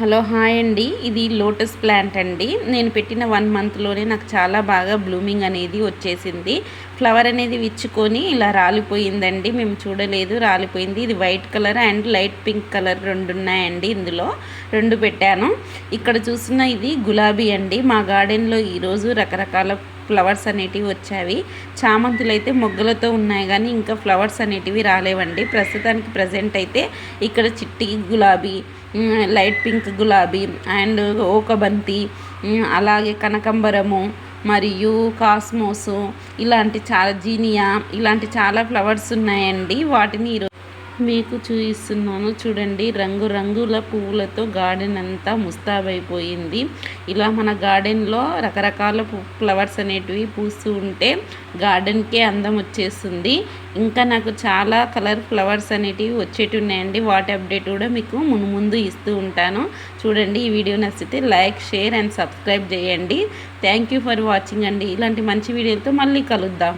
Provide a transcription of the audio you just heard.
Hello hi అండి. ఇది lotus plant అండి. నేను పెట్టిన వన్ మంత్లోనే నాకు చాలా బాగా బ్లూమింగ్ అనేది వచ్చేసింది. ఫ్లవర్ అనేది విచ్చుకొని ఇలా రాలిపోయిందండి. మేము చూడలేదు రాలిపోయింది. ఇది white colour and light pink colour రెండు ఉన్నాయండి ఇందులో. రెండు పెట్టాను. ఇక్కడ చూసిన ఇది గులాబీ అండి. మా గార్డెన్లో ఈరోజు రకరకాల ఫ్లవర్స్ అనేటివి వచ్చాయి. చామంతులు అయితే మొగ్గలతో ఉన్నాయి కానీ ఇంకా ఫ్లవర్స్ అనేటివి రాలేవండి. ప్రస్తుతానికి ప్రజెంట్ అయితే ఇక్కడ చిట్టి గులాబీ లైట్ పింక్ గులాబీ అండ్ ఓకబంతి బంతి అలాగే కనకంబరము మరియు కాస్మోసు ఇలాంటి చాలా జీనియా ఇలాంటి చాలా ఫ్లవర్స్ ఉన్నాయండి. వాటిని ఈరోజు మీకు చూపిస్తున్నాను. చూడండి రంగు రంగుల పువ్వులతో గార్డెన్ అంతా ముస్తాబైపోయింది. ఇలా మన గార్డెన్లో రకరకాల ఫ్లవర్స్ అనేటివి పూస్తూ ఉంటే గార్డెన్కే అందం వచ్చేస్తుంది. ఇంకా నాకు చాలా కలర్ ఫ్లవర్స్ అనేటివి వచ్చేటున్నాయండి. వాటి అప్డేట్ కూడా మీకు మును ముందు ఇస్తూ ఉంటాను. చూడండి ఈ వీడియో నచ్చితే లైక్ షేర్ అండ్ సబ్స్క్రైబ్ చేయండి. థ్యాంక్ యూ ఫర్ వాచింగ్ అండి. ఇలాంటి మంచి వీడియోలతో మళ్ళీ కలుద్దాం.